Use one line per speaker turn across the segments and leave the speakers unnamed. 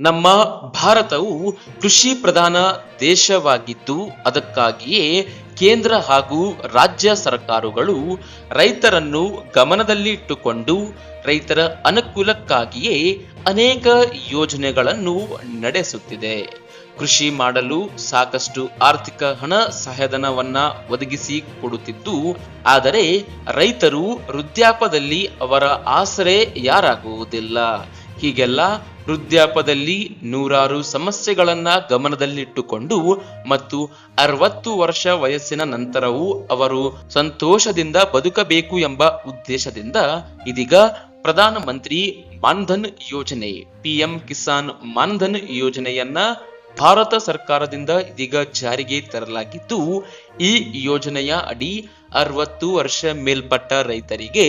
ನಮ್ಮ ಭಾರತವು ಕೃಷಿ ಪ್ರಧಾನ ದೇಶವಾಗಿದ್ದು, ಅದಕ್ಕಾಗಿಯೇ ಕೇಂದ್ರ ಹಾಗೂ ರಾಜ್ಯ ಸರ್ಕಾರಗಳು ರೈತರನ್ನು ಗಮನದಲ್ಲಿಟ್ಟುಕೊಂಡು ರೈತರ ಅನುಕೂಲಕ್ಕಾಗಿಯೇ ಅನೇಕ ಯೋಜನೆಗಳನ್ನು ನಡೆಸುತ್ತಿದೆ. ಕೃಷಿ ಮಾಡಲು ಸಾಕಷ್ಟು ಆರ್ಥಿಕ ಹಣ ಸಹಾಯಧನವನ್ನ ಒದಗಿಸಿ ಕೊಡುತ್ತಿದ್ದು, ಆದರೆ ರೈತರು ವೃದ್ಧಾಪದಲ್ಲಿ ಅವರ ಆಸರೆ ಯಾರಾಗುವುದಿಲ್ಲ. ಹೀಗೆಲ್ಲ ವೃದ್ಧಾಪದಲ್ಲಿ ನೂರಾರು ಸಮಸ್ಯೆಗಳನ್ನ ಗಮನದಲ್ಲಿಟ್ಟುಕೊಂಡು ಮತ್ತು ಅರವತ್ತು ವರ್ಷ ವಯಸ್ಸಿನ ನಂತರವೂ ಅವರು ಸಂತೋಷದಿಂದ ಬದುಕಬೇಕು ಎಂಬ ಉದ್ದೇಶದಿಂದ ಇದೀಗ ಪ್ರಧಾನ ಮಂತ್ರಿ ಮಾನ್ಧನ್ ಯೋಜನೆ, ಪಿಎಂ ಕಿಸಾನ್ ಮಾನ್ಧನ್ ಯೋಜನೆಯನ್ನ ಭಾರತ ಸರ್ಕಾರದಿಂದ ಇದೀಗ ಜಾರಿಗೆ ತರಲಾಗಿದ್ದು, ಈ ಯೋಜನೆಯ ಅಡಿ ಅರವತ್ತು ವರ್ಷ ಮೇಲ್ಪಟ್ಟ ರೈತರಿಗೆ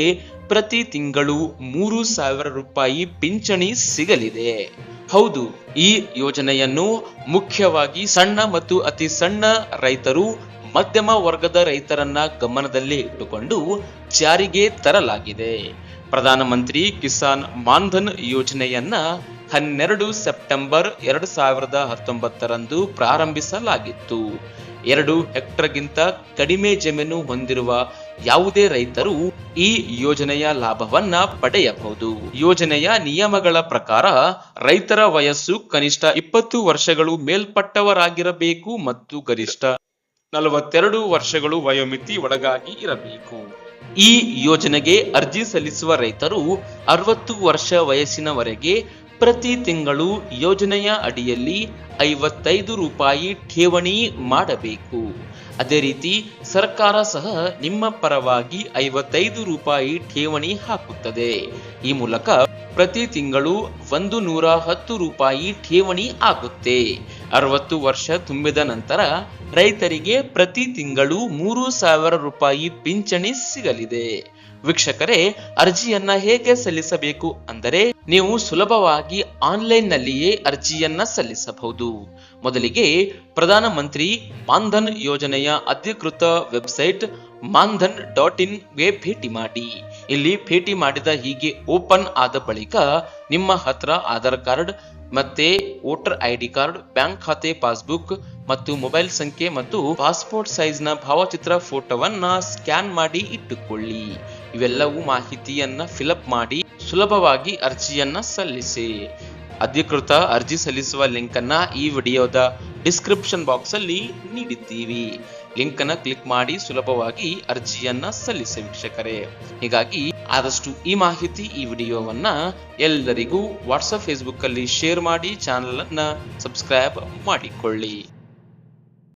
ಪ್ರತಿ ತಿಂಗಳು ಮೂರು ಸಾವಿರ ರೂಪಾಯಿ ಪಿಂಚಣಿ ಸಿಗಲಿದೆ. ಹೌದು, ಈ ಯೋಜನೆಯನ್ನು ಮುಖ್ಯವಾಗಿ ಸಣ್ಣ ಮತ್ತು ಅತಿ ಸಣ್ಣ ರೈತರು, ಮಧ್ಯಮ ವರ್ಗದ ರೈತರನ್ನ ಗಮನದಲ್ಲಿ ಇಟ್ಟುಕೊಂಡು ಜಾರಿಗೆ ತರಲಾಗಿದೆ. ಪ್ರಧಾನಮಂತ್ರಿ ಕಿಸಾನ್ ಮಾನ್ಧನ್ ಯೋಜನೆಯನ್ನ ಹನ್ನೆರಡು ಸೆಪ್ಟೆಂಬರ್ ಎರಡು ಸಾವಿರದ ಹತ್ತೊಂಬತ್ತರಂದು ಪ್ರಾರಂಭಿಸಲಾಗಿತ್ತು. ಎರಡು ಹೆಕ್ಟರ್ಗಿಂತ ಕಡಿಮೆ ಜಮೀನು ಹೊಂದಿರುವ ಯಾವುದೇ ರೈತರು ಈ ಯೋಜನೆಯ ಲಾಭವನ್ನ ಪಡೆಯಬಹುದು. ಯೋಜನೆಯ ನಿಯಮಗಳ ಪ್ರಕಾರ ರೈತರ ವಯಸ್ಸು ಕನಿಷ್ಠ ಇಪ್ಪತ್ತು ವರ್ಷಗಳು ಮೇಲ್ಪಟ್ಟವರಾಗಿರಬೇಕು ಮತ್ತು ಗರಿಷ್ಠ ನಲವತ್ತೆರಡು ವರ್ಷಗಳು ವಯೋಮಿತಿ ಒಳಗಾಗಿ ಇರಬೇಕು. ಈ ಯೋಜನೆಗೆ ಅರ್ಜಿ ಸಲ್ಲಿಸುವ ರೈತರು ಅರವತ್ತು ವರ್ಷ ವಯಸ್ಸಿನವರೆಗೆ ಪ್ರತಿ ತಿಂಗಳು ಯೋಜನೆಯ ಅಡಿಯಲ್ಲಿ ಐವತ್ತೈದು ರೂಪಾಯಿ ಠೇವಣಿ ಮಾಡಬೇಕು. ಅದೇ ರೀತಿ ಸರ್ಕಾರ ಸಹ ನಿಮ್ಮ ಪರವಾಗಿ ಐವತ್ತೈದು ರೂಪಾಯಿ ಠೇವಣಿ ಹಾಕುತ್ತದೆ. ಈ ಮೂಲಕ ಪ್ರತಿ ತಿಂಗಳು ಒಂದು ನೂರ ಹತ್ತು ರೂಪಾಯಿ ಠೇವಣಿ ಆಗುತ್ತೆ. ಅರವತ್ತು ವರ್ಷ ತುಂಬಿದ ನಂತರ ರೈತರಿಗೆ ಪ್ರತಿ ತಿಂಗಳು ಮೂರು ಸಾವಿರ ರೂಪಾಯಿ ಪಿಂಚಣಿ ಸಿಗಲಿದೆ. ವೀಕ್ಷಕರೇ, ಅರ್ಜಿಯನ್ನ ಹೇಗೆ ಸಲ್ಲಿಸಬೇಕು ಅಂದರೆ ನೀವು ಸುಲಭವಾಗಿ ಆನ್ಲೈನ್ ನಲ್ಲಿಯೇ ಅರ್ಜಿಯನ್ನ ಸಲ್ಲಿಸಬಹುದು. ಮೊದಲಿಗೆ ಪ್ರಧಾನಮಂತ್ರಿ ಮಾನ್ಧನ್ ಯೋಜನೆಯ ಅಧಿಕೃತ ವೆಬ್ಸೈಟ್ ಮಾನ್ಧನ್ ಡಾಟ್ ಇನ್ಗೆ ಭೇಟಿ ಮಾಡಿ. ಇಲ್ಲಿ ಭೇಟಿ ಮಾಡಿದ ಹೀಗೆ ಓಪನ್ ಆದ ಬಳಿಕ ನಿಮ್ಮ ಹತ್ರ ಆಧಾರ್ ಕಾರ್ಡ್ ಮತ್ತೆ ವೋಟರ್ ಐಡಿ ಕಾರ್ಡ್, ಬ್ಯಾಂಕ್ ಖಾತೆ, ಪಾಸ್ಬುಕ್ ಮತ್ತು ಮೊಬೈಲ್ ಸಂಖ್ಯೆ ಮತ್ತು ಪಾಸ್ಪೋರ್ಟ್ ಸೈಜ್ನ ಭಾವಚಿತ್ರ ಫೋಟೋವನ್ನ ಸ್ಕ್ಯಾನ್ ಮಾಡಿ ಇಟ್ಟುಕೊಳ್ಳಿ. ಇವೆಲ್ಲವೂ ಮಾಹಿತಿಯನ್ನ ಫಿಲಪ್ ಮಾಡಿ ಸುಲಭವಾಗಿ ಅರ್ಜಿಯನ್ನ ಸಲ್ಲಿಸಿ. ಅಧಿಕೃತ ಅರ್ಜಿ ಸಲ್ಲಿಸುವ ಲಿಂಕ್ ಅನ್ನ ಈ ವಿಡಿಯೋದ ಡಿಸ್ಕ್ರಿಪ್ಷನ್ ಬಾಕ್ಸ್ ಅಲ್ಲಿ ನೀಡಿದ್ದೀವಿ. ಲಿಂಕ್ ಅನ್ನ ಕ್ಲಿಕ್ ಮಾಡಿ ಸುಲಭವಾಗಿ ಅರ್ಜಿಯನ್ನ ಸಲ್ಲಿಸಿ ವೀಕ್ಷಕರೇ. ಹೀಗಾಗಿ ಆದಷ್ಟು ಈ ಮಾಹಿತಿ ಈ ವಿಡಿಯೋವನ್ನ ಎಲ್ಲರಿಗೂ ವಾಟ್ಸಪ್ ಫೇಸ್ಬುಕ್ ಅಲ್ಲಿ ಶೇರ್ ಮಾಡಿ ಚಾನಲ್ ಅನ್ನ ಸಬ್ಸ್ಕ್ರೈಬ್ ಮಾಡಿಕೊಳ್ಳಿ.